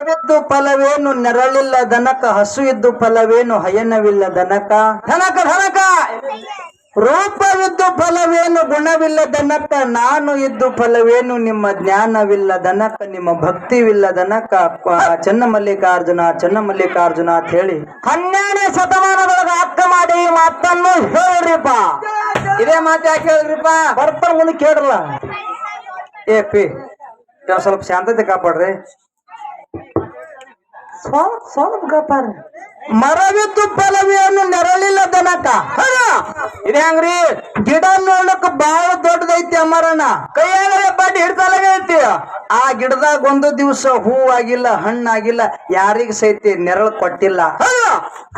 ಇದ್ದು ಫಲವೇನು ನೆರಳಿಲ್ಲ ದನಕ, ಹಸು ಇದ್ದು ಫಲವೇನು ಹಯನವಿಲ್ಲ ದನಕ? ಧನಕ ಧನಕ ರೂಪವಿದ್ದು ಫಲವೇನು ಗುಣವಿಲ್ಲ ದನಕ, ನಾನು ಇದ್ದು ಫಲವೇನು ನಿಮ್ಮ ಜ್ಞಾನವಿಲ್ಲ ದನಕ, ನಿಮ್ಮ ಭಕ್ತಿವಿಲ್ಲ ದನಕ? ಚನ್ನಮಲ್ಲಿಕಾರ್ಜುನ ಚನ್ನಮಲ್ಲಿಕಾರ್ಜುನ ಅಂತ ಹೇಳಿ ಹನ್ನೆರಡನೇ ಶತಮಾನದೊಳಗೆ ಅರ್ಥ ಮಾಡಿ ಈ ಮಾತನ್ನು ಹೇಳ್ರಿಪ್ಪ. ಇದೇ ಮಾತು ಯಾಕೆ ಹೇಳ್ರಿಪ್ಪ? ಬರ್ತಾರ ಮುಂದೆ ಕೇಳಲ್ಲ ಏ, ಪಿ ಸ್ವಲ್ಪ ಶಾಂತತೆ ಕಾಪಾಡ್ರಿ. ಮರವಿದ್ದು ಫಲವೇನು ನೆರಳಿಲ್ಲ ದನಕ. ಇದ ಹಂಗ್ರಿ ಗಿಡ ನೋಡಕ್ ಬಹಳ ದೊಡ್ಡದೈತಿ ಅಮರಣ ಕೈಯಾಗ ಬಡ್ಡಿ ಹಿಡ್ತಲಾಗ ಐತಿ. ಆ ಗಿಡದಾಗ ಒಂದು ದಿವಸ ಹೂ ಆಗಿಲ್ಲ ಹಣ್ಣಾಗಿಲ್ಲ, ಯಾರಿಗ ಸೈತಿ ನೆರಳು ಕೊಟ್ಟಿಲ್ಲ.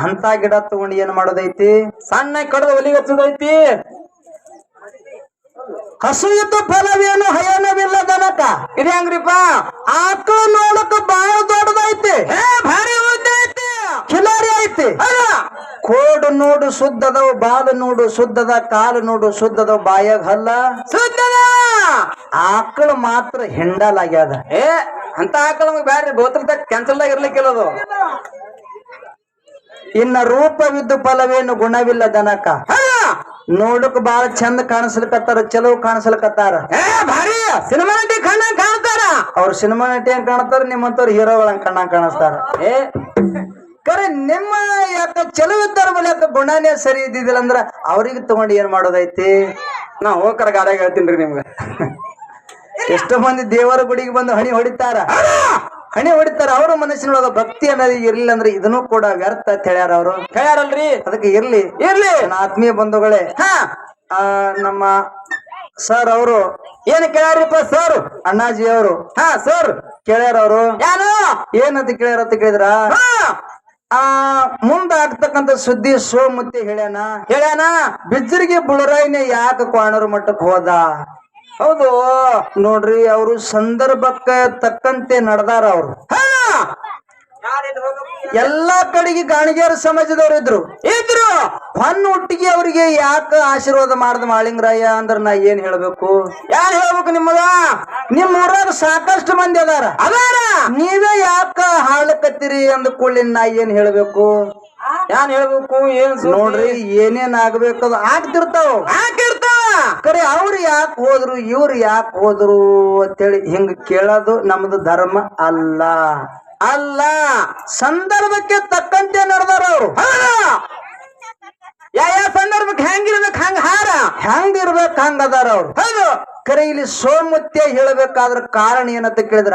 ಅಂತ ಗಿಡ ತಗೊಂಡು ಏನ್ ಮಾಡೋದೈತಿ? ಸಣ್ಣ ಕಡದ ಒಲಿಗೆ ಹಚ್ಚುದೈತಿ. ಹಸು ಇದ್ದು ಫಲವೇನು ಹಯನವಿಲ್ಲ ದನಕ ಇದು ಹಂಗ್ರಿಪ್ಪ ಆಕಳು ನೋಡಕ್ ಬಹಳ ದೊಡ್ಡದೈತಿ. ಏ ಭಾರಿ ಉದ್ದೈತಿ ಕಿಲಾರಿ ಐತಿ. ಕೋಡು ನೋಡು ಶುದ್ಧದ ಬಾಲು ನೋಡು ಶುದ್ಧದ ಕಾಲು ನೋಡು ಶುದ್ಧದ ಬಾಯಾಗ ಹಲ್ಲ. ಸುದ್ದದ. ಆಕಳು ಮಾತ್ರ ಹೆಂಡಲಾಗ್ಯದ. ಏ ಅಂತ ಆಕಳ ನಮಗ್ ಬ್ಯಾಡ್ರಿ ಬೋತಲ್ದಾಗ ಕ್ಯಾನ್ಸಲ್ದಾಗ ಇರ್ಲಿಕ್ಕಿಲ್ಲ ಅದು. ಇನ್ನ ರೂಪವಿದ್ದು ಫಲವೇನು ಗುಣವಿಲ್ಲ ದನಕ ನೋಡಕ್ ಬಾಳ ಚಂದ ಕಾಣಿಸ್ಲಿಕತ್ತಾರ ಚಲೋ ಕಾಣಿಸ್ಲಿಕತ್ತಾರ. ಏ ಭಾರಿ! ಸಿನಿಮಾ ನಟಿ ಕಣ್ಣ ಕಾಣ್ತಾರ? ಅವ್ರ ಸಿನಿಮಾ ನಟಿ ಹೆಂಗ್ ಕಾಣ್ತಾರ ನಿಮ್ಮಂತವ್ರ ಹೀರೋಗಳಂಗ್ ಕಣ್ಣ ಕಾಣಿಸ್ತಾರ. ಏ ಕರೆ ನಿಮ್ಮ ಯಾಕ ಚಲೋ ಇದ್ದಾರ ಬಲೆ ಯಾಕ ಗುಣನೇ ಸರಿ ಇದ್ದಿದ್ದಿಲ್ಲ ಅಂದ್ರ ಅವ್ರಿಗೆ ತಗೊಂಡು ಏನ್ ಮಾಡೋದೈತಿ? ನಾ ಹೋಗರ ಗಾಡಿಯಾಗ ಹೇಳ್ತೀನಿ ರೀ ನಿಮ್ಗೆ. ಎಷ್ಟೋ ಮಂದಿ ದೇವರ ಗುಡಿಗೆ ಬಂದು ಹಣಿ ಹೊಡಿತಾರ. ಹಣಿ ಹೊಡಿತಾರ ಅವ್ರ ಮನಸ್ಸಿನೊಳಗ ಭಕ್ತಿ ಅನ್ನೋದು ಇರ್ಲಿಲ್ಲ ಅಂದ್ರೆ ಇದನ್ನು ಕೂಡ ವ್ಯರ್ಥ ಅಂತ ಹೇಳ್ಯಾರ ಅವರು. ಹೇಳ್ಯಾರಲ್ರಿ? ಅದಕ್ಕೆ ಇರ್ಲಿ. ಇರ್ಲಿ. ನನ್ನ ಆತ್ಮೀಯ ಬಂಧುಗಳೇ ಹಾ. ಆ, ನಮ್ಮ ಸರ್ ಅವರು. ಏನ್ ಕೇಳ್ಯಾರಿಪ್ಪ ಸರ್? ಅಣ್ಣಾಜಿ ಅವರು ಹಾ ಸರ್. ಕೇಳ್ಯಾರ ಅವರು. ಯಾರು? ಏನಂತ ಕೇಳ್ಯಾರ ಅಂತ ಕೇಳಿದ್ರ? ಹಾ. ಆ ಮುಂದ ಆಗ್ತಕ್ಕಂತ ಸುದ್ದಿ ಸೋಮುತ್ತಿ ಹೇಳ್ಯಾನ. ಹೇಳ್ಯಾನ? ಬಿಜ್ಜರಿಗೆ ಬುಳರಾಯಿನ ಯಾಕ ಕ್ವಾಣರು ಮಟ್ಟಕ್ಕೆ ಹೋದ? ಹೌದು. ನೋಡ್ರಿ ಅವರು ಸಂದರ್ಭಕ್ಕೆ ತಕ್ಕಂತೆ ನಡೆದಾರ ಅವರು. ಎಲ್ಲಾ ಕಡೆಗೆ ಗಾಣಿಗೇರ ಸಮಾಜದವ್ರು ಇದ್ರು. ಇದ್ರು! ಹೊನ್ನ ಒಟ್ಟಿಗೆ ಅವರಿಗೆ ಯಾಕ ಆಶೀರ್ವಾದ ಮಾಡ್ದ ಮಾಳಿಂಗರಾಯ ಅಂದ್ರ ನಾ ಏನ್ ಹೇಳ್ಬೇಕು? ಯಾರು ಹೇಳ್ಬೇಕು ನಿಮ್ಮದ? ನಿಮ್ ಊರಾಗ ಸಾಕಷ್ಟು ಮಂದಿ ಅದಾರ. ಅದಾರ! ನೀವೇ ಯಾಕ ಹಾಳಕತ್ತೀರಿ ಅಂದ ಕೂಡಲಿ ನಾ ಏನ್ ಹೇಳ್ಬೇಕು? ಯಾನ್ ಹೇಳ್ಬೇಕು? ಏನ್? ನೋಡ್ರಿ ಏನೇನ್ ಆಗ್ಬೇಕದು ಆಗ್ತಿರ್ತಾವ. ಕರೆ ಅವ್ರು ಯಾಕೆ ಹೋದ್ರು, ಇವ್ರು ಯಾಕೆ ಹೋದ್ರು ಅಂತೇಳಿ ಹಿಂಗ ಕೇಳೋದು ನಮ್ದು ಧರ್ಮ ಅಲ್ಲ. ಅಲ್ಲ. ಸಂದರ್ಭಕ್ಕೆ ತಕ್ಕಂತೆ ನಡೆದಾರ ಅವ್ರು. ಯಾ ಯಾವ ಸಂದರ್ಭಕ್ಕೆ ಹೆಂಗಿರ್ಬೇಕು ಹಂಗ ಹಾರ? ಹೆಂಗಿರ್ಬೇಕು ಹಂಗ ಅದಾರ ಅವ್ರು. ಹೌದು. ಕರೆ ಇಲ್ಲಿ ಸೋಮುತ್ಯ ಹೇಳಬೇಕಾದ್ರ ಕಾರಣ ಏನಂತ ಕೇಳಿದ್ರ?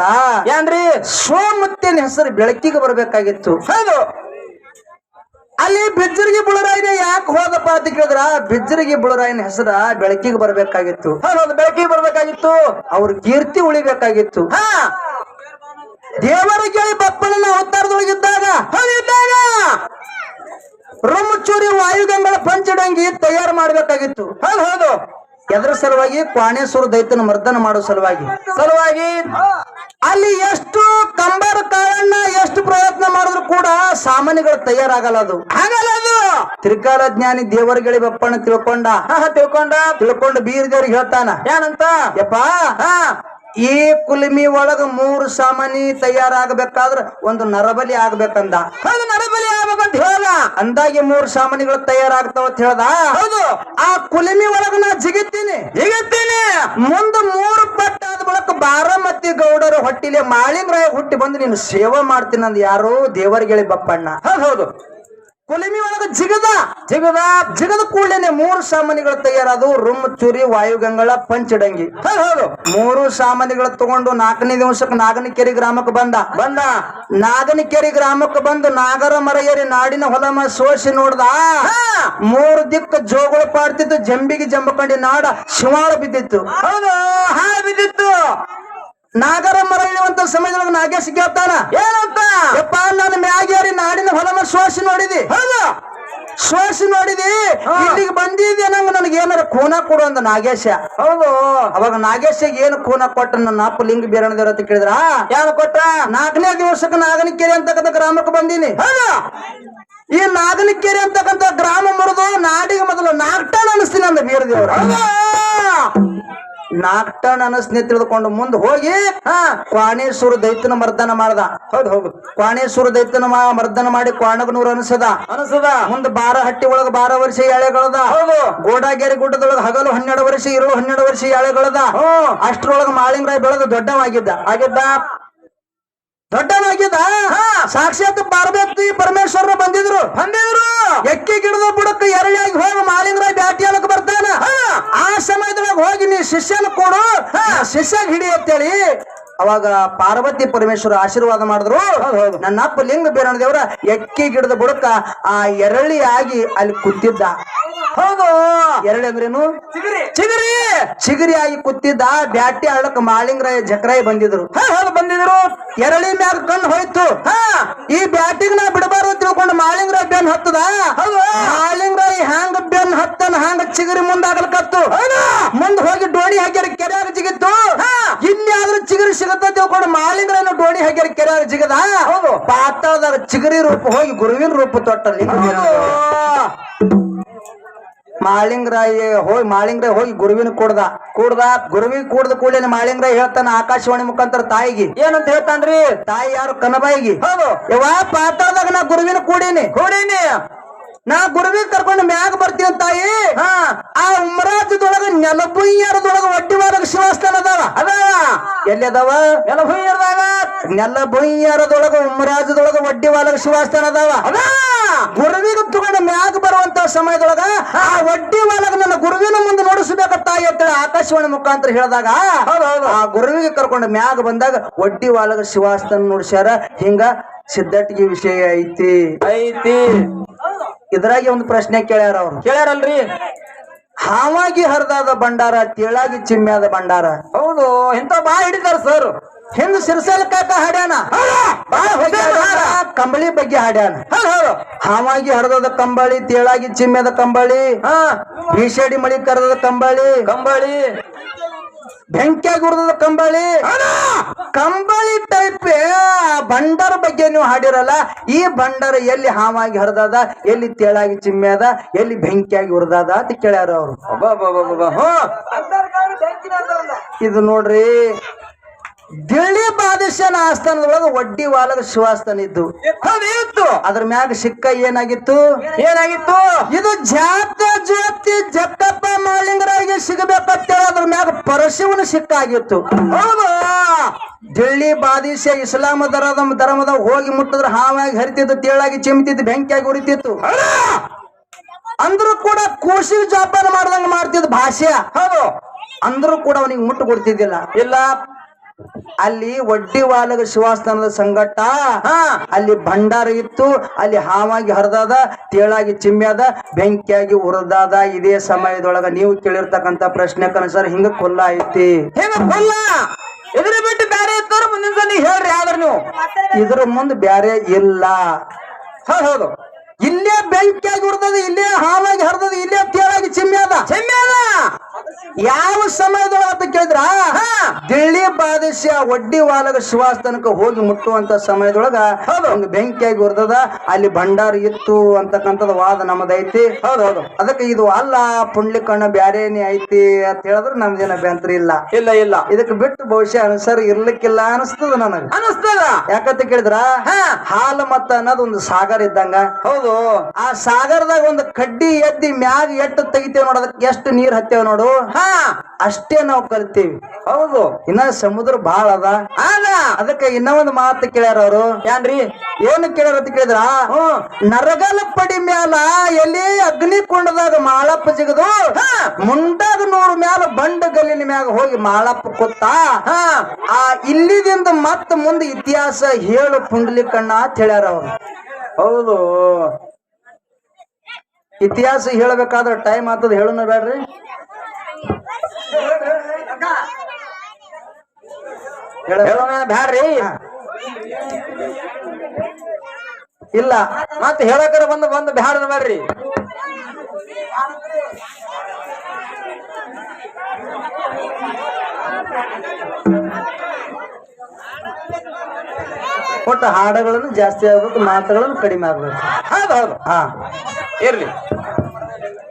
ಏನ್ರಿ? ಸೋಮುತ್ಯನ ಹೆಸರು ಬೆಳಕಿಗೆ ಬರಬೇಕಾಗಿತ್ತು. ಹೌದು. ಅಲ್ಲಿ ಬಿಜ್ಜರಿಗೆ ಬುಳರಾಯನ ಯಾಕೆ ಹೋದಪ್ಪ ಅಂತ ಕೇಳಿದ್ರ? ಬಿಜ್ಜರಿಗೆ ಬುಳರಾಯಿನ ಹೆಸರ ಬೆಳಕಿಗೆ ಬರ್ಬೇಕಾಗಿತ್ತು. ಹೌದು ಬೆಳಕಿಗೆ ಬರ್ಬೇಕಾಗಿತ್ತು. ಅವ್ರ ಕೀರ್ತಿ ಉಳಿಬೇಕಾಗಿತ್ತು. ಹಾ! ದೇವರ ಕೇಳಿ ಬಪ್ಪನ ಅವತಾರದೊಳಗಿದ್ದಾಗ, ಹೌದಿದ್ದಾಗ ರುಮಚೂರಿ ವಾಯುಗಂಗಳ ಪಂಚಡಂಗಿ ತಯಾರು ಮಾಡ್ಬೇಕಾಗಿತ್ತು. ಹೌದು ಹೌದು. ಎದ್ರ ಸಲುವಾಗಿ ಕ್ವಾಣೇಶ್ವರ ದೈತನ ಮರ್ದನ ಮಾಡೋ ಸಲುವಾಗಿ. ಸಲುವಾಗಿ ಅಲ್ಲಿ ಎಷ್ಟು ಕಂಬರ ಕಾಳನ್ನ ಎಷ್ಟು ಪ್ರಯತ್ನ ಮಾಡಿದ್ರು ಕೂಡ ಸಾಮಾನ್ಯಗಳು ತಯಾರಾಗಲ್ಲ ಅದು. ಹಾಗಲ್ಲ ಅದು. ತ್ರಿಕಾಲ ಜ್ಞಾನಿ ದೇವರುಗಳಿ ಬಪ್ಪಣ್ಣ ತಿಳ್ಕೊಂಡ. ತಿಳ್ಕೊಂಡ. ತಿಳ್ಕೊಂಡು ಬೀರ್ ದೇವ್ರಿಗೆ ಹೇಳ್ತಾನ. ಏನಂತ? ಯಪ್ಪ ಈ ಕುಲಿಮಿ ಒಳಗ ಮೂರು ಸಾಮಾನಿ ತಯಾರಾಗಬೇಕಾದ್ರ ಒಂದು ನರಬಲಿ ಆಗ್ಬೇಕಂದ. ಹೌದು ನರಬಲಿ ಆಗ್ಬೇಕಂತ ಹೇಳ ಅಂದಾಗೆ ಮೂರು ಸಾಮಾನಿಗಳು ತಯಾರಾಗ್ತಾವ ಅಂತ ಹೇಳ್ದ. ಹೌದು. ಆ ಕುಲಿಮಿ ಒಳಗ ನಾ ಜಿಗಿತೀನಿ. ಮುಂದೆ ಮುಂದ ಮೂರು ಪಟ್ಟ ಬಳಿಕ ಬಾರಾಮತಿ ಗೌಡರ ಹೊಟ್ಟಿಲೆ ಮಾಳಿಂಗರಾಯ ಹುಟ್ಟಿ ಬಂದು ನೀನು ಸೇವೆ ಮಾಡ್ತೀನಿ ಅಂದ್ ಯಾರೋ ದೇವರಿಗೆಳಿ ಬಪ್ಪಣ್ಣ. ಹೌದು. ಕುಲಿಮಿ ಒಳಗ ಜಿಗದ ಜಿಗದ ಜಿಗದ ಕೂಡಲೇನೆ ಮೂರು ಸಾಮಾನಿಗಳು ತಯಾರಾದವು. ರುಮ್, ಚುರಿ, ವಾಯುಗಂಗಳ ಪಂಚಡಂಗಿ ಹೌದು ಮೂರು ಸಾಮಾನಿಗಳು ತಗೊಂಡು ನಾಲ್ಕನೇ ದಿವಸಕ್ಕೆ ನಾಗನಕೆರೆ ಗ್ರಾಮಕ್ಕೆ ಬಂದ. ಬಂದ. ನಾಗನಕೆರೆ ಗ್ರಾಮಕ್ಕೆ ಬಂದು ನಾಗರ ಮರ ನಾಡಿನ ಹೊಲಮ ಸೋಸಿ ನೋಡ್ದ. ಮೂರು ದಿಕ್ಕ ಜೋಗಳು ಪಾಡ್ತಿತ್ತು. ಜಂಬಿಗೆ ಜಂಬಕಂಡಿ ನಾಡ ಶಿವಾಳ ಬಿದ್ದಿತ್ತು. ಹೌದು, ಹಾಳ ಬಿದ್ದಿತ್ತು. ನಾಗರ ಮರ ಇಳುವಂತ ಸಮಯದೊಳಗೆ ನಾಗೇಶ್ ಕೇಳ್ತಾನ ಏನಂತ? ಯಪ್ಪ ನಾನು ಮ್ಯಾಗೇರಿ ನಾಡಿನ ಹೊಲಮ ಶೋಷಿ ನೋಡಿದಿ. ಹೌದು. ಸೋಸಿ ನೋಡಿದಿ. ಇಲ್ಲಿಗೆ ಬಂದಿದ್ದೆ ನಂಗೆ ನನಗೆ ಏನಾರ ಖೂನ ಕೊಡು ಅಂದ ನಾಗೇಶ. ಹೌದು. ಅವಾಗ ನಾಗೇಶಿಗೆ ಏನು ಖೂನ ಕೊಟ್ಟ ನನ್ನ ಅಪ್ಪ ಲಿಂಗ ಬೇರಣದೇವ್ರ ಅಂತ ಕೇಳಿದ್ರ? ಯಾರು ಕೊಟ್ಟ ನಾಲ್ಕನೇ ದಿವಸಕ್ಕೆ ನಾಗನಕೆರೆ ಅಂತಕ್ಕಂಥ ಗ್ರಾಮಕ್ಕೆ ಬಂದೀನಿ. ಹೌದು. ಈ ನಾಗನಕೆರೆ ಅಂತಕ್ಕಂಥ ಗ್ರಾಮ ಮುರಿದು ನಾಡಿಗೆ ಮೊದಲು ನಾಗ್ಟಾಣ ಅನಿಸ್ತೀನಿ ಅಂದ ಬೀರದೇವ್ರ. ಹೌದು ನಾಲ್ಕು ಟನ್ ಅನಸ್ನೆ ತಿಳಿದುಕೊಂಡು ಮುಂದೆ ಹೋಗಿ ಹಾ ಕ್ವಾಣೇಶ್ವರ ದೈತ್ಯನ ಮರ್ದನ ಮಾಡ್ದ. ಹೌದು ಹೌದು. ಕ್ವಾಣೇಶ್ವರ ದೈತ್ಯನ ಮರ್ದನ ಮಾಡಿ ಕ್ವಾಣಗನೂರು ಅನಿಸದ. ಅನಸದ. ಮುಂದೆ ಬಾರ ಹಟ್ಟಿ ಒಳಗ ಬಾರ ವರ್ಷ ಎಳೆಗಳದ ಹೌದು. ಗೋಡಾಗೇರಿ ಗುಡ್ಡದೊಳಗ ಹಗಲು ಹನ್ನೆರಡು ವರ್ಷ ಇರೋ ಹನ್ನೆರಡು ವರ್ಷ ಎಳೆಗಳದ ಅಷ್ಟ್ರೊಳಗ ಮಾಳಿಂಗರಾಯ ಬೆಳೆದು ದೊಡ್ಡವಾಗಿದ್ದ. ಆಗಿದ್ದ ದೊಡ್ಡವಾಗಿದ್ದ ಹಾ. ಸಾಕ್ಷಾತ್ ಪಾರ್ವತಿ ಪರಮೇಶ್ವರ ಬಂದಿದ್ರು. ಬಂದಿದ್ರು. ಎಕ್ಕಿ ಗಿಡದ ಬುಡಕ್ಕ ಎರಳಿಯಾಗಿ ಹೋಗಿ ಮಾಲಿಂಗರಾಯ ಬ್ಯಾಟಿ ಅಲಕ್ ಬರ್ತಾನ. ಆ ಸಮಯದೊಳಗೆ ಹೋಗಿ ನೀ ಶಿಷ್ಯನ ಕೊಡು. ಶಿಷ್ಯ ಹಿಡಿ ಅಂತೇಳಿ ಅವಾಗ ಪಾರ್ವತಿ ಪರಮೇಶ್ವರ ಆಶೀರ್ವಾದ ಮಾಡಿದ್ರು. ನನ್ನ ಅಪ್ಪ ಲಿಂಗ ಬೇರಣ ದೇವರ ಎಕ್ಕಿ ಗಿಡದ ಬುಡಕ್ಕ ಆ ಎರಳಿ ಆಗಿ ಅಲ್ಲಿ ಕೂತಿದ್ದ. ಹೌದು. ಎರಳಿ ಅಂದ್ರೇನು? ಚಿಗರಿ. ಚಿಗರಿ. ಚಿಗರಿ ಆಗಿ ಕುತ್ತಿದ್ದ ಬ್ಯಾಟಿ ಆಡಕ್ ಮಾಳಿಂಗರಾಯ ಜಕ್ರಾಯಿ ಬಂದಿದ್ರು. ಹಾ ಹೌದು ಬಂದಿದ್ರು. ಎರಳಿ ಮ್ಯಾಗ ಕಣ್ಣು ಹೋಯ್ತು. ಹಾ. ಈ ಬ್ಯಾಟಿಗ್ ನಾ ಬಿಡಬಾರ್ದು ತಿಳ್ಕೊಂಡು ಮಾಳಿಂಗರಾಯ ಬೆನ್ ಹತ್ತದ? ಹೌದು. ಮಾಳಿಂಗರಾಯ ಹ್ಯಾಂಗ ಬೆನ್ ಹತ್ತನ ಹ್ಯಾಂಗ ಚಿಗರಿ ಮುಂದಾಗಲ್ಕತ್ತು ಮುಂದ್ ಹೋಗಿ ಡೋಣಿ ಹಾಕ್ಯಾರ ಕೆರೆಯಾಗ ಜಿಗಿತ್ತು? ಇನ್ಯಾದ್ರೂ ಚಿಗರಿ ಸಿಗತ್ತ ತಿಳ್ಕೊಂಡು ಮಾಳಿಂಗರಾಯನ ಡೋಣಿ ಹಾಕ್ಯಾರ ಕೆರೆಯಾಗ ಜಿಗದ? ಹೌದು. ಪಾತಾಳದಾಗ ಚಿಗರಿ ರೂಪ ಹೋಗಿ ಗುರುವಿನ ರೂಪ ತೊಟ್ಟಲ್ಲಿ. ಮಾಳಿಂಗರಾಯ ಹೋಗಿ ಮಾಳಿಂಗರಾಯ ಹೋಗಿ ಗುರುವಿನ ಕೂಡ್ದ. ಕೂಡ್ದ ಗುರುವಿ ಕೂಡ್ದ ಕೂಡಲೇ ಮಾಳಿಂಗರಾಯ ಹೇಳ್ತಾನ ಆಕಾಶವಾಣಿ ಮುಖಾಂತರ ತಾಯಿಗೆ. ಏನಂತ ಹೇಳ್ತಾನ್ರಿ? ತಾಯಿ ಯಾರು? ಕನಬಾಯಿಗೆ. ಹೌದು. ಯಾವ ಪಾತ್ರದಾಗ ನಾ ಗುರುವಿನ ಕೂಡೀನಿ. ಕೂಡೀನಿ. ನಾ ಗುರುವಿ ಕರ್ಕೊಂಡು ಮ್ಯಾಗ ಬರ್ತೀನಿ ತಾಯಿ. ಹಾ. ಆ ಉಮರಾಜದೊಳಗ ನೆಲಬುಯ್ಯಾರದೊಳಗ ಒಡ್ಡಿ ಮಾಡಕ್ ಶಿವಸ್ಥಾನ ಅದಾವ. ಅದ ಎಲ್ಲಿ ಅದಾವ? ಎಲ್ಲ ಹುಯ್ಯರ್ದಾಗ ನೆಲಬುಯ್ಯಾರದೊಳಗ ಉಮರಾಜದೊಳಗ ಒಡ್ಡಿ ಒಳಗ ಶಿವಸ್ಥಾನ ಅದಾವ. ಅದ ಗುರುವಿಗೆ ತಗೊಂಡು ಮ್ಯಾಗ ಸಮಯದೊಳಗ ಆ ಒಡ್ಡಿ ಒಳಗ ನನ್ನ ಗುರುವಿನ ಮುಂದೆ ನೋಡಿಸ್ಬೇಕ ತಾಯಿ ಅಂತೇಳಿ ಆಕಾಶವಾಣಿ ಮುಖಾಂತರ ಹೇಳಿದಾಗ ಹೌದು ಹೌದು ಆ ಗುರುವಿಗೆ ಕರ್ಕೊಂಡು ಮ್ಯಾಗ ಬಂದಾಗ ಒಡ್ಡಿ ಒಳಗ ಶಿವಾಸ್ತನ ನೋಡ್ಸ್ಯಾರ ಹಿಂಗ ಸಿದ್ಧಟ್ಟಿಗೆ ವಿಷಯ ಐತಿ. ಐತಿ. ಇದ್ರಾಗೆ ಒಂದು ಪ್ರಶ್ನೆ ಕೇಳ್ಯಾರ ಅವ್ರು. ಕೇಳ್ಯಾರಲ್ರಿ? ಹಾವಾಗಿ ಹರಿದಾದ ಭಂಡಾರ ತೇಳಾಗಿ ಚಿಮ್ಮ್ಯಾದ ಭಂಡಾರ. ಹೌದು ಇಂತ ಬಾ ಹಿಡಿತಾರ ಸರ್ ಹಿಂದ್ ಸಿರ್ಸಲ್ ಕಾಕ ಹಾಡ್ಯಾನ. ಕಂಬಳಿ ಬಗ್ಗೆ ಹಾಡ್ಯಾನ. ಹಾವಾಗಿ ಹರಿದದ ಕಂಬಳಿ ತೇಳಾಗಿ ಚಿಮ್ಮೆದ ಕಂಬಳಿ. ಹಾ. ಭೀಷಡಿ ಮಳಿ ಕರೆದ ಕಂಬಳಿ. ಕಂಬಳಿ. ಬೆಂಕಿಯಾಗಿ ಉರ್ದದ ಕಂಬಳಿ. ಕಂಬಳಿ ಟೈಪ್ ಬಂಡರ ಬಗ್ಗೆ ನೀವು ಹಾಡಿರಲ್ಲ. ಈ ಬಂಡರ ಎಲ್ಲಿ ಹಾವಾಗಿ ಹರಿದದ ಎಲ್ಲಿ ತೇಳಾಗಿ ಚಿಮ್ಮ್ಯಾದ ಎಲ್ಲಿ ಬೆಂಕಿಯಾಗಿ ಉರಿದದ ಅಂತ ಕೇಳ್ಯಾರ ಅವ್ರು. ಇದು ನೋಡ್ರಿ. ದಿಳ್ಳಿ ಬಾದಶನ ಆಸ್ಥಾನದೊಳಗ ಒಡ್ಡಿ ವಾಲದ ಶಿವಾಸ್ಥಾನ ಇದ್ದು. ಇತ್ತು ಅದ್ರ ಮ್ಯಾಗ ಸಿಕ್ಕ ಏನಾಗಿತ್ತು? ಏನಾಗಿತ್ತು? ಇದು ಜಾತ ಜ್ಯೋತಿ ಜಕ್ಕಪ್ಪ ಮಾಳಿಂಗರಾಗೆ ಸಿಗಬೇಕಂತೇಳಿ ಅದ್ರ ಮ್ಯಾಗ ಪರಶಿವನ ಸಿಕ್ಕ ಆಗಿತ್ತು. ದಿಲ್ಲಿ ದಿಳ್ಳಿ ಬಾದಿಶ ಇಸ್ಲಾಮ ಧರ್ಮದ ಧರ್ಮದ ಹೋಗಿ ಮುಟ್ಟಿದ್ರೆ ಹಾವಾಗಿ ಹರಿತಿದ್ದು ತೇಳಾಗಿ ಚಿಮ್ತಿದ್ದು ಬೆಂಕಿಯಾಗಿ ಉರಿತಿತ್ತು. ಅಂದ್ರೂ ಕೂಡ ಕೂಸಿಗೆ ಜೋಪಾನ ಮಾಡ್ದಂಗ ಮಾಡ್ತಿದ್ ಭಾಷೆ ಹೌದು. ಅಂದ್ರೂ ಕೂಡ ಅವನಿಗೆ ಮುಟ್ಟು ಕೊಡ್ತಿದ್ದಿಲ್ಲ. ಇಲ್ಲ. ಅಲ್ಲಿ ಒಡ್ಡಿ ವಾಲಗ ಶಿವಾಸ್ಥಾನದ ಸಂಗಟ ಹಾ. ಅಲ್ಲಿ ಭಂಡಾರ ಇತ್ತು ಅಲ್ಲಿ ಹಾವಾಗಿ ಹರಿದಾದ ತೇಳಾಗಿ ಚಿಮ್ಮ್ಯಾದ ಬೆಂಕಿಯಾಗಿ ಉರದಾದ ಇದೇ ಸಮಯದೊಳಗ ನೀವು ಕೇಳಿರ್ತಕ್ಕಂತ ಪ್ರಶ್ನೆ ಕನಸರ ಹಿಂಗ ಕೊಲ್ಲ ಐತಿ. ಹೇಗ ಕೊಲ್ಲ? ಇದ್ರ ಬಿಟ್ಟು ಬ್ಯಾರೆ ಇತ್ತು ಮುಂದಿನ ಸಲ ಹೇಳ್ರಿ ಯಾವ್ದ್ರ ನೀವು. ಇದ್ರ ಮುಂದ್ ಬ್ಯಾರೆ ಇಲ್ಲ. ಹೌದು. ಹೌದು. ಇಲ್ಲೇ ಬೆಂಕಿಯಾಗಿ ಉರ್ದದ ಇಲ್ಲೇ ಹಾವಾಗಿ ಹರಿದದ ಇಲ್ಲೇ ತೇಳಾಗಿ ಚಿಮ್ಮ್ಯಾದ. ಚೆಮ್ಮ್ಯಾದ? ಯಾವ ಸಮಯದೊಳಗೆ ಅಂತ ಕೇಳಿದ್ರ? ದಿಳ್ಳಿ ಬಾದಶ ಒಡ್ಡಿ ವಾಲಗ ತನಕ ಹೋಗಿ ಮುಟ್ಟುವಂತ ಸಮಯದೊಳಗ ಒಂದು ಬೆಂಕಿಯಾಗಿ ಹೊರದದ ಅಲ್ಲಿ ಭಂಡಾರ ಇತ್ತು ಅಂತಕ್ಕಂಥದ್ದು ವಾದ ನಮ್ಮದೈತಿ ಹೌದೌದು ಹೌದು ಅದಕ್ಕೆ ಇದು ಅಲ್ಲ ಪುಂಡ್ಲಿಕಣ್ಣ ಬ್ಯಾರೇನೇ ಐತಿ ಅಂತ ಹೇಳಿದ್ರೆ ನಮ್ದೇನ ಬೆಂತ್ರಿ ಇಲ್ಲ. ಇಲ್ಲ ಇಲ್ಲ. ಇದಕ್ಕೆ ಬಿಟ್ಟು ಬಹುಶಃ ಅನ್ಸರ್ ಇರ್ಲಿಕ್ಕಿಲ್ಲ ಅನಿಸ್ತದ ನನಗ. ಅನಸ್ತದ? ಯಾಕಂತ ಕೇಳಿದ್ರ? ಹಾ. ಹಾಲು ಮತ್ತ ಅನ್ನೋದು ಒಂದು ಸಾಗರ ಇದ್ದಂಗ. ಹೌದು. ಆ ಸಾಗರದಾಗ ಒಂದು ಕಡ್ಡಿ ಎದ್ದಿ ಮ್ಯಾಗ ಎಟ್ಟು ತೆಗಿತೇವ್ ನೋಡೋದಕ್ಕೆ ಎಷ್ಟು ನೀರ್ ಹತ್ತೇವ್ ನೋಡು. ಹಾ, ಅಷ್ಟೇ ನಾವು ಕಲ್ತೀವಿ. ಹೌದು, ಇನ್ನ ಸಮುದ್ರ ಬಾಳ ಅದ. ಅದಕ್ಕೆ ಇನ್ನ ಒಂದು ಮಾತು ಕೇಳ್ಯಾರ ಅವರು. ಏನ್ರಿ? ಏನು ಕೇಳ್ಯಾರ ಅಂತ ಕೇಳಿದ್ರ? ನರಗಲ ಪಡಿ ಮ್ಯಾಲ ಎಲ್ಲಿ ಅಗ್ನಿ ಕುಂಡದಾಗ ಮಾಳಪ್ಪ ಜಿಗದು ಮುಂಡಾದ ನೂರು ಮ್ಯಾಲ ಬಂಡ ಗಲ್ಲಿನ ಮ್ಯಾಗ ಹೋಗಿ ಮಾಳಪ್ಪ ಕೊತ್ತ, ಹಾ, ಆ ಇಲ್ಲಿದಿಂದ ಮತ್ತ ಮುಂದೆ ಇತಿಹಾಸ ಹೇಳು ಪುಂಡ್ಲಿಕಣ್ಣ ಅಂತ ಹೇಳ್ಯಾರ ಅವ್ರು. ಹೌದು. ಇತಿಹಾಸ ಹೇಳಬೇಕಾದ್ರೆ ಟೈಮ್ ಆತದ ಹೇಳುನ ಬೇಡ್ರಿ. ಬ್ಯಾಡ್ರಿ? ಇಲ್ಲ ಮತ್ ಹೇಳಕರ ಬಂದು ಬಂದು ಬ್ಯಾಡ ಬ್ಯಾಡ್ರಿ. ಒಟ್ಟು ಹಾಡುಗಳನ್ನು ಜಾಸ್ತಿ ಆಗ್ಬೇಕು, ಮಾತುಗಳನ್ನು ಕಡಿಮೆ ಆಗ್ಬೇಕು. ಹೌದು ಹೌದು, ಹಾ. ಇರ್ಲಿ.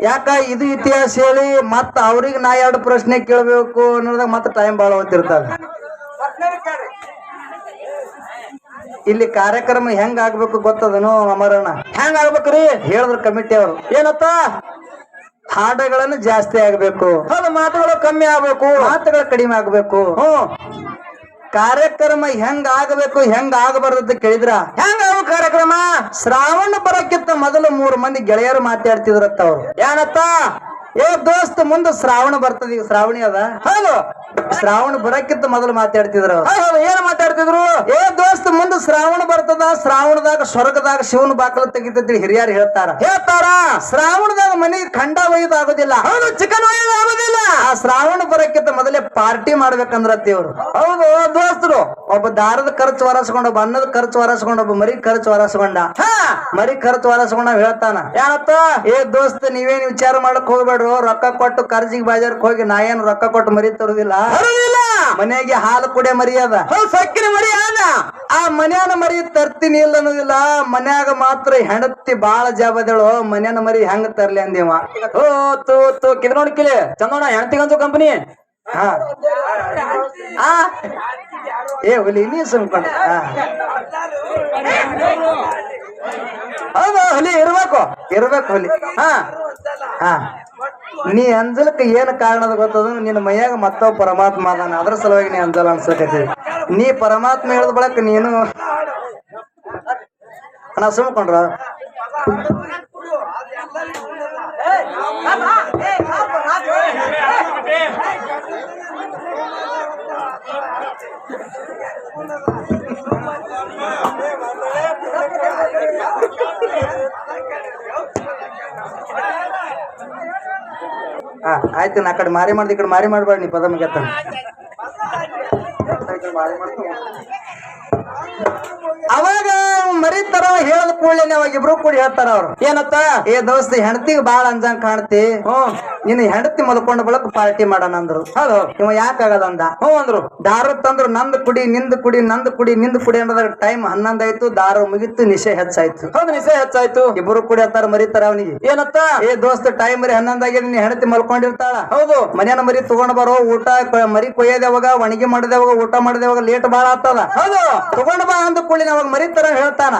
ಯಾಕ ಇದು ಇತಿಹಾಸ ಹೇಳಿ ಮತ್ತ ಅವ್ರಿಗೆ ನಾ ಎರಡು ಪ್ರಶ್ನೆ ಕೇಳಬೇಕು ಅನ್ನೋದಾಗ ಮತ್ತೆ ಟೈಮ್ ಬಾಳ ಹೊತ್ತಿರ್ತದ ಇಲ್ಲಿ ಕಾರ್ಯಕ್ರಮ ಹೆಂಗ್ ಆಗ್ಬೇಕು ಗೊತ್ತದನು ಅಮರಣ ಹೆಂಗ್ ಆಗ್ಬೇಕ್ರಿ? ಹೇಳಿದ್ರ ಕಮಿಟಿ ಅವರು. ಏನತ್ತ? ಹಾಡಗಳನ್ನು ಜಾಸ್ತಿ ಆಗ್ಬೇಕು. ಹೌದು, ಮಾತುಗಳು ಕಮ್ಮಿ ಆಗ್ಬೇಕು. ಮಾತುಗಳು ಕಡಿಮೆ ಆಗ್ಬೇಕು. ಹ್ಮ್. ಕಾರ್ಯಕ್ರಮ ಹೆಂಗ್ ಆಗಬೇಕು, ಹೆಂಗ್ ಆಗಬಾರ್ದು ಕೇಳಿದ್ರ? ಹೆಂಗ್ ಕಾರ್ಯಕ್ರಮ ಶ್ರಾವಣ ಬರಕ್ಕಿಂತ ಮೊದಲು ಮೂರು ಮಂದಿ ಗೆಳೆಯರು ಮಾತಾಡ್ತಿದ್ರತ್ತ ಅವ್ರು. ಏನತ್ತ ಏ ದೋಸ್ತ್ ಮುಂದೆ ಶ್ರಾವಣ ಬರ್ತದ ಈಗ ಶ್ರಾವಣಿ ಅದ. ಹೌದು. ಶ್ರಾವಣ ಬರಕ್ಕಿಂತ ಮೊದಲು ಮಾತಾಡ್ತಿದ್ರು ಹೌದು, ಮಾತಾಡ್ತಿದ್ರು ಏ ದೋಸ್ತ್ ಮುಂದ ಶ್ರಾವಣ ಬರ್ತದ ಶ್ರಾವಣದಾಗ ಸ್ವರ್ಗದಾಗ ಶಿವನ ಬಾಕಲು ತೆಗಿತೈತಿ ಹಿರಿಯರು ಹೇಳ್ತಾರ. ಹೇಳ್ತಾರ? ಶ್ರಾವಣದಾಗ ಮನಿ ಖಂಡ ಒಯ್ಯದಾಗುದಿಲ್ಲ. ಆಗೋದಿಲ್ಲ ಹೌದು ಚಿಕನ್ ಒಯ್ಯದಾಗುದಿಲ್ಲ. ಆಗೋದಿಲ್ಲ ಆ ಶ್ರಾವಣ ಬರಕ್ಕಿಂತ ಮೊದಲೇ ಪಾರ್ಟಿ ಮಾಡ್ಬೇಕಂದ್ರ ದೇವ್ರು. ಹೌದು ದೋಸ್ತರು. ಒಬ್ಬ ದಾರದ ಖರ್ಚು ವರಸ್ಕೊಂಡ ಒಬ್ಬ ಅನ್ನದ ಖರ್ಚು ವರಸ್ಕೊಂಡ ಒಬ್ಬ ಮರಿ ಖರ್ಚು ವರಸ್ಕೊಂಡ. ಹಾ. ಮರಿ ಖರ್ಚು ವರಸ್ಕೊಂಡ ಹೇಳ್ತಾನ. ಯಾರತ್ತ ಏ ದೋಸ್ತ ನೀವೇನ್ ವಿಚಾರ ಮಾಡಕ್ ಹೋಗ್ಬೇಡ್ರು ರೊಕ್ಕ ಕೊಟ್ಟು ಖರ್ಜಿಗೆ ಬಾಜಾರ್ಕ್ ಹೋಗಿ ನಾ ಏನ್ ರೊಕ್ಕ ಕೊಟ್ಟು ಮರಿ ತರುದಿಲ್ಲ. ಮನೆಗೆ ಹಾಲು ಕುಡೆ ಮರಿಯಾದ. ಸಕ್ಕಿನ ಮರಿ ಆ ಮನ್ಯಾನ ಮರಿ ತರ್ತೀನಿ ಇಲ್ಲ ಅನ್ನೋದಿಲ್ಲ ಮನ್ಯಾಗ ಮಾತ್ರ ಹೆಣತಿ ಬಾಳ ಜಾಬದಳು ಮನ್ಯಾನ ಮರಿ ಹೆಂಗ್ ತರ್ಲಿ ಅಂದೇವ ಓ ತೂ ತೋ. ಕಿದ್ ನೋಡಿ ಕಿಲಿ. ಚಂದೋಣ ಹೆಣತಿಗಂತು ಕಂಪನಿ ಹಾ. ಏ ಹುಲಿ ನೀ ಸುಮ್ಕೊಂಡ. ಹೌದು, ಹುಲಿ ಇರ್ಬೇಕು. ಇರ್ಬೇಕು ಹುಲಿ. ಹಾ. ಹಾ. ನೀ ಅಂಜಲಕ್ಕೆ ಏನ್ ಕಾರಣದ ಗೊತ್ತದ? ನಿನ್ನ ಮೈಯಾಗ ಮತ್ತೊಬ್ಬ ಪರಮಾತ್ಮ ಅದಾನ. ಅದ್ರ ಸಲುವಾಗಿ ನೀ ಅಂಜಲ ಅನ್ಸಕತಿ ನೀ ಪರಮಾತ್ಮ ಹೇಳಿದ ಬಳಕ ನೀನು ನಾ ಸುಮ್ಕೊಂಡ್ರ? ಆಯ್ತು, ನಾ ಕಡೆ ಮಾರಿ ಮಾಡ್ದೆ, ಈ ಕಡೆ ಮಾರಿ ಮಾಡ್ಬಾರ್ದು ನೀ ಪದ ಮುಗಿಯತ್ತ. ಅವಾಗ ಮರಿತಾರ ಹೇಳದ ಕೂಡಲೇ ಅವಾಗ ಇಬ್ರು ಕೂಡಿ ಹೇಳ್ತಾರ ಅವ್ರು. ಏನತ್ತ? ಏ ದೋಸ್ತಿ ಹೆಣ್ತಿಗೆ ಬಾಳ ಅಂಜಂಗ್ ಕಾಣ್ತಿ. ಹ್ಮ್. ನಿನ್ನ ಹೆಂಡತಿ ಮಲ್ಕೊಂಡ ಬಳಕ ಪಾರ್ಟಿ ಮಾಡೋಣ ಅಂದ್ರು. ಹೌದು ಇವ ಯಾಕಾಗದಂದ ಹ್ಞೂ ಅಂದ್ರು. ದಾರು ತಂದ್ರು ನಂದ್ ಕುಡಿ ನಿಂದ್ ಕುಡಿ ನಂದ್ ಕುಡಿ ನಿಂದ್ ಕುಡಿ ಅಂದ್ರೆ ಟೈಮ್ ಹನ್ನೊಂದ್ ಆಯ್ತು ದಾರು ಮುಗಿತು ನಿಶೆ ಹೆಚ್ಚಾಯ್ತು. ಹೌದು ನಿಶೆ ಹೆಚ್ಚಾಯ್ತು. ಇಬ್ರು ಕುಡಿ ಅಂತಾರ ಮರಿತಾರ ಅವನಿಗೆ. ಏನತ್ತ? ಏ ದೋಸ್ತ ಟೈಮ್ ಮರಿ ಹನ್ನೊಂದಾಗಿ ನಿನ್ನ ಹೆಂಡತಿ ಮಲ್ಕೊಂಡಿರ್ತಾಳ. ಹೌದು. ಮನೆಯನ್ನ ಮರಿ ತಗೊಂಡ್ ಬರೋ ಊಟ ಮರಿ ಕೊಯ್ಯದೇವಾಗ ಒಣಗಿ ಮಾಡಿದೇವಾಗ ಊಟ ಮಾಡಿದೇವಾಗ ಲೇಟ್ ಬಾಳ ಆಗ್ತದ ಹೌದು. ತಗೊಂಡ್ ಬಾ ಅಂದ ಕುಳಿ ಅವಾಗ ಮರಿತಾರ ಹೇಳ್ತಾನ.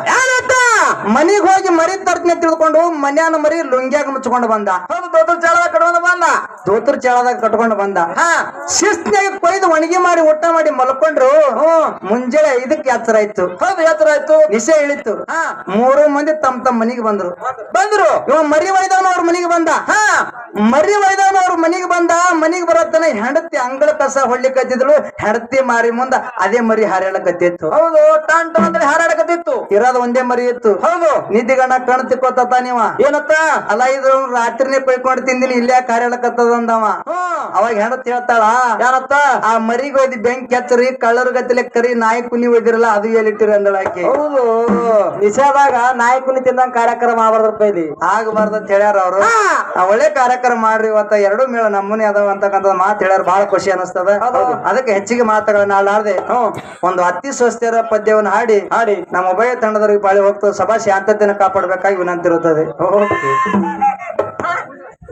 ಮನಿಗ್ ಹೋಗಿ ಮರಿ ತರ್ತೀನಿ ತಿಳ್ಕೊಂಡು ಮನ್ಯಾನ ಮರಿ ಲುಂಗ್ಯಾಗ ಮುಚ್ಕೊಂಡು ಬಂದ. ಹೌದು ದೊಡ್ಡ ಚಾಳದ ಕಡ್ಕೊಂಡು ಬಂದ? ದೋತ್ರ ಚಾಳದಾಗ ಕಟ್ಕೊಂಡು ಬಂದ. ಹಾ. ಶಿಸ್ತಿನಾಗ ಕೊಯ್ದು ಒಣಗಿ ಮಾಡಿ ಊಟ ಮಾಡಿ ಮಲ್ಕೊಂಡ್ರು ಮುಂಜಾನೆ ಇದಕ್ಕೆ ಯಾತ್ರ ಆಯ್ತು. ಹೌದು ಎತ್ತರ ಆಯ್ತು. ನಿಶೆ ಇಳಿತು ಹಾ. ಮೂರು ಮಂದಿ ತಮ್ಮ ತಮ್ಮ ಮನೆಗೆ ಬಂದ್ರು. ಬಂದ್ರು. ಇವ ಮರಿ ಒಯ್ದವನ ಅವ್ರ ಮನಿಗೆ ಬಂದ. ಹಾ. ಮರಿ ಒಯ್ದವನ ಅವ್ರ ಮನಿಗೆ ಬಂದ ಮನಿಗೆ ಬರತ್ತನ ಹೆಂಡತಿ ಅಂಗಳ ಕಸ ಹೊಳ್ಲಿಕತ್ತಿದ್ಳು ಹೆಂಡತಿ ಮಾರಿ ಮುಂದ ಅದೇ ಮರಿ ಹಾರಾಡಕತ್ತಿತ್ತು. ಹೌದು ಟಾಂಟ ಅಂದ್ರೆ ಹಾರಾಡಕತ್ತಿತ್ತು. ಇರೋದ್ ಒಂದೇ ಮರಿ ಇತ್ತು. ಹೌದು. ನಿದ್ದಿಗಣ್ಣ ಕಣ್ ತಿಕ್ಕೋತ ನೀವ. ಏನತ್ತ ಅಲ್ಲ ಇದ್ರು ರಾತ್ರಿನೇ ಕೊಯ್ಕೊಂಡು ತಿಂದಿನಿ ಇಲ್ಲೇ ಹ್ಮ್ ಅವಾಗ ಹೆಣತ್ ಹೇಳ್ತಾಳ ಯಾರತ್ತ ಆ ಮರಿಗ ಒಯ್ದು ಬೆಂಕಿ ಹಚ್ಚರಿ ಕಳ್ಳರ ಗತಿಲೆ ಕರಿ ನಾಯಿ ಕುನಿ ಒಯ್ದಿರಲ್ಲ ಅದು ಎಲ್ಲಿಟ್ಟಿರಿ? ಅಂದಳ ಆಕಿ. ಹೌದು. ನಿಷೇಧಾಗ ನಾಯಿ ಕುನಿ ತಿಂದಂಗ ಕಾರ್ಯಕ್ರಮ ಆಗ್ಬಾರ್ದಪ್ಪ ಇಲ್ಲಿ. ಆಗ್ಬಾರ್ದು ಅಂತ ಹೇಳ್ಯಾರ ಅವ್ರು. ಒಳ್ಳೆ ಕಾರ್ಯಕ್ರಮ ಮಾಡ್ರಿ ಇವತ್ತ ಎರಡು ಮೇಳ ನಮ್ಮನೆ ಅದಾವ ಅಂತಕ್ಕಂಥ ಮಾತು ಹೇಳ್ಯಾರ ಬಹಳ ಖುಷಿ ಅನಿಸ್ತದ. ಅದಕ್ಕೆ ಹೆಚ್ಚಿಗೆ ಮಾತುಗಳನ್ನ ಆಡಾರ್ದೆ ಒಂದು ಅತಿ ಸ್ವಸ್ಥರ ಪದ್ಯವನ್ನು ಹಾಡಿ ಹಾಡಿ. ನಮ್ಮ ಉಭಯ ತಂಡದವರಿಗೆ ಬಾಳಿ ಹೋಗ್ತದೆ ಸಭಾ ಶಾಂತತೆಯನ್ನು ಕಾಪಾಡಬೇಕಾಗಿ ವಿನಂತಿರುತ್ತದೆ. ಓಕೆ.